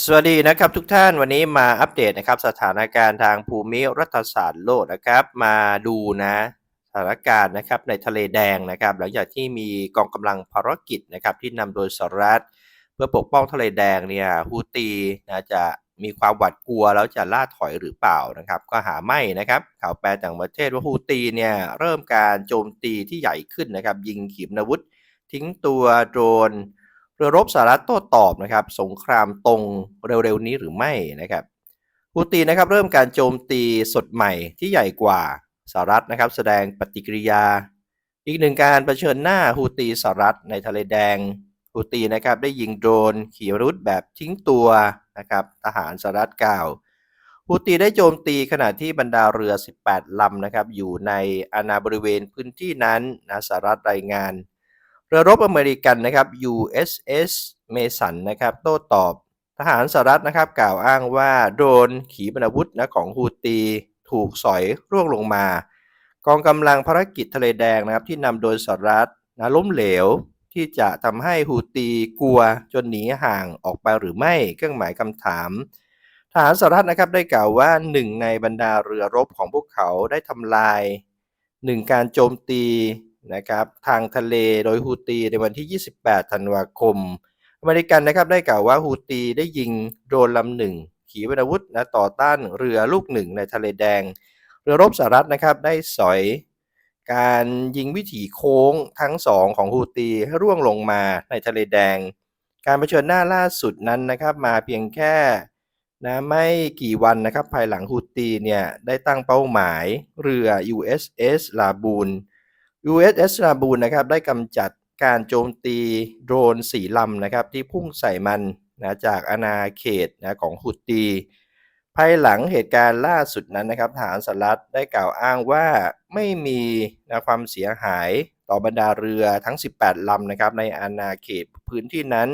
สวัสดีนะครับทุกท่านวันนี้มาอัปเดตนะครับสถานการณ์ทางภูมิรัฐศาสตร์โลกนะครับมาดูนะสถานการณ์นะครับในทะเลแดงนะครับหลังจากที่มีกองกำลังภารกิจนะครับที่นำโดยสหรัฐเพื่อปกป้องทะเลแดงเนี่ยฮูตีนะจะมีความหวาดกลัวแล้วจะล่าถอยหรือเปล่านะครับ ก็หาไม่นะครับข่าวแปลต่างประเทศว่าฮูตีเนี่ยเริ่มการโจมตีที่ใหญ่ขึ้นนะครับยิงขีปนาวุธ ทิ้งตัวโดรน รือรบสหรัฐโต้ตอบนะครับ สงครามตรงเร็วๆนี้หรือไม่นะครับฮูตีนะครับเริ่มการโจมตีสดใหม่ที่ใหญ่กว่าสหรัฐนะครับ แสดงปฏิกิริยา อีกหนึ่งการเผชิญหน้าฮูตีสหรัฐในทะเลแดงฮูตีนะครับได้ยิงโดรนขีปนาวุธแบบทิ้งตัวนะครับทหารสหรัฐกล่าวฮูตีได้โจมตีขณะที่บรรดาเรือ 18 ลำนะครับอยู่ในอาณาบริเวณพื้นที่นั้นนะสหรัฐรายงาน เรือรบอเมริกันนะครับ USS เมสันนะครับโต้ตอบทหารสหรัฐนะครับ กล่าวอ้างว่าโดรนขีปนาวุธนะของฮูตีถูกสอยร่วงลงมา กองกำลังภารกิจทะเลแดงนะครับ ที่นำโดยสหรัฐนะล้มเหลวที่จะทำให้ฮูตีกลัวจนหนีห่างออกไปหรือไม่เครื่องหมายคำถามทหารสหรัฐนะครับได้กล่าวว่าหนึ่งในบรรดาเรือรบของพวกเขาได้ทำลายหนึ่งการโจมตี นะครับทางทะเลโดยฮูตีในวันที่ 28 ธันวาคม อเมริกันนะครับได้กล่าวว่าฮูตีได้ยิงโดรนลำหนึ่ง ขีปนาวุธนะต่อต้านเรือลูกหนึ่งในทะเลแดง เรือรบสหรัฐนะครับได้สอยการยิงวิถีโค้งทั้งสองของฮูตีให้ร่วงลงมาในทะเลแดง การเผชิญหน้าล่าสุดนั้นนะครับมาเพียงแค่นะไม่กี่วันนะครับภายหลังฮูตีเนี่ยได้ตั้งเป้าหมายเรือ USS ลาบูน USS ลาบูนนะครับได้กำจัดการโจมตีโดรนสี่ลำนะครับที่พุ่งใส่มันนะจากอาณาเขตนะของฮุตตีภายหลังเหตุการณ์ล่าสุดนั้นนะครับทหารสหรัฐได้กล่าวอ้างว่าไม่มีนะความเสียหายต่อบรรดาเรือทั้ง 18 ลำนะครับในอาณาเขตพื้นที่นั้น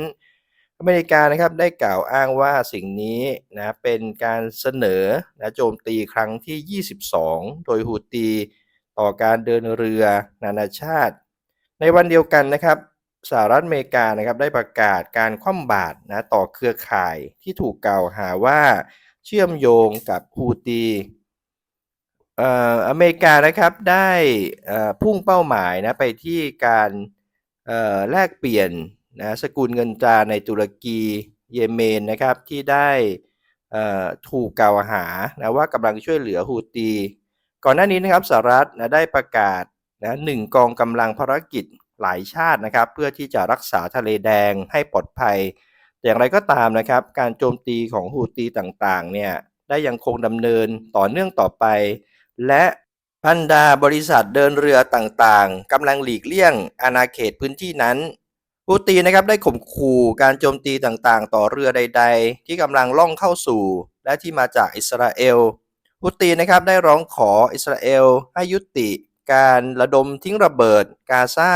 อเมริกานะครับได้กล่าวอ้างว่าสิ่งนี้นะเป็นการเสนอนะโจมตีครั้งที่ 22 โดยฮูตี ต่อการเดินเรือนานาชาติ ในวันเดียวกันนะครับสหรัฐอเมริกานะครับได้ประกาศการคว่ำบาตรนะต่อเครือข่ายที่ถูกกล่าวหาว่าเชื่อมโยงกับฮูตีเอ่ออเมริกานะครับได้พุ่งเป้าหมายนะไปที่การแลกเปลี่ยนนะสกุลเงินตราในตุรกีเยเมนนะครับที่ได้ถูกกล่าวหานะว่ากำลังช่วยเหลือฮูตี ก่อนหน้านี้นะครับสหรัฐนะได้ประกาศนะหนึ่งกองกำลังภารกิจหลายชาตินะครับ เพื่อที่จะรักษาทะเลแดงให้ปลอดภัยอย่างไรก็ตามนะครับ การโจมตีของฮูตีต่างๆเนี่ยได้ยังคงดำเนินต่อเนื่องต่อไป และบรรดาบริษัทเดินเรือต่างๆกำลังหลีกเลี่ยงอาณาเขตพื้นที่นั้นฮูตีนะครับได้ข่มขู่การโจมตีต่างๆ ต่อเรือใด ๆ ที่กำลังล่องเข้าสู่ และที่มาจากอิสราเอล ฮุตีนะครับได้ร้องขออิสราเอลให้ยุติ การระดมทิ้งระเบิดกาซา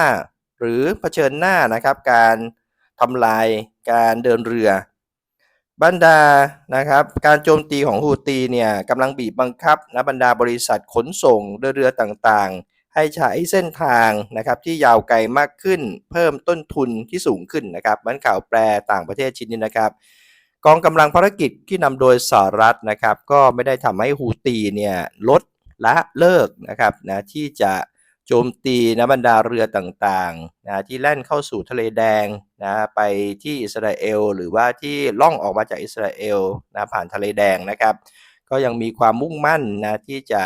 หรือเผชิญหน้านะครับ การทำลายการเดินเรือบรรดานะครับการโจมตีของฮูตีเนี่ยกำลังบีบบังคับนะบรรดาบริษัทขนส่งเดินเรือต่างๆ ให้ใช้เส้นทางนะครับที่ยาวไกลมากขึ้น เพิ่มต้นทุนที่สูงขึ้นนะครับมันข่าวแปลต่างประเทศชิ้นนี้นะครับ กองกำลังภารกิจที่นำโดยสหรัฐนะครับก็ไม่ได้ทำให้ฮูตีเนี่ยลดละเลิกนะครับนะที่จะโจมตีนะบรรดาเรือต่างๆนะที่แล่นเข้าสู่ทะเลแดงนะไปที่อิสราเอล หรือว่าที่ล่องออกมาจากอิสราเอลนะผ่านทะเลแดงนะครับ ก็ยังมีความมุ่งมั่นนะที่จะ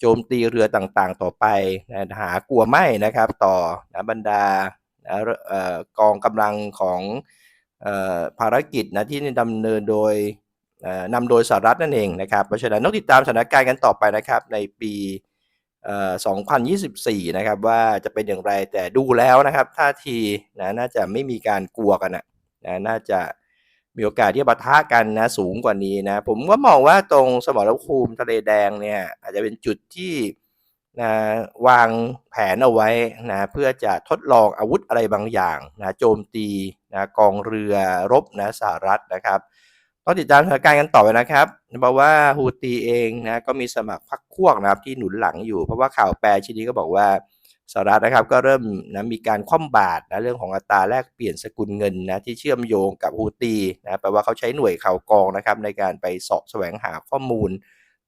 โจมตีเรือต่างๆ ต่อไปนะหากลัวไม่นะครับต่อนะบรรดานะออกองกำลังของ ภารกิจนะที่ดำเนินโดยนำโดยสหรัฐนั่นเองนะครับเพราะฉะนั้นต้องติดตามสถานการณ์กันต่อไปนะครับในปี 2024 นะครับว่าจะเป็นอย่างไรแต่ดูแล้วนะครับท่าทีนะน่าจะไม่มีการกลัวกันนะนะน่าจะมีโอกาสที่จะปะทะกันนะสูงกว่านี้นะผมก็มองว่าตรงสมรภูมิทะเลแดงเนี่ยอาจจะเป็นจุดที่ นะวางแผนเอาไว้นะเพื่อจะทดลองอาวุธอะไรบางอย่างนะโจมตีนะกองเรือรบนะสหรัฐนะครับต้องติดตามสถานการณ์กันต่อไปนะครับเพราะว่าฮูตีเองนะก็มีสมัครพรรคพวกนะครับที่หนุนหลังอยู่ เพราะว่าข่าวแปลชิ้นนี้ก็บอกว่าสหรัฐนะครับก็เริ่มนะมีการคว่ำบาตรนะเรื่องของอัตราแลกเปลี่ยนสกุลเงินนะที่เชื่อมโยงกับฮูตีนะแปลว่าเขาใช้หน่วยข่าวกรองนะครับในการไปเสาะแสวงหาข้อมูล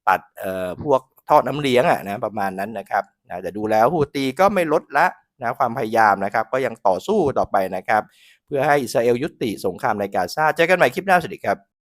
ตัดเอ่อพวก ทอดน้ำเลี้ยงอะนะประมาณนั้นนะครับนะแต่ดูแล้วฮูตีก็ไม่ลดละนะความพยายามนะครับ ก็ยังต่อสู้ต่อไปนะครับ เพื่อให้อิสราเอลยุติสงครามในกาซาเจอกันใหม่คลิปหน้าสวัสดีครับ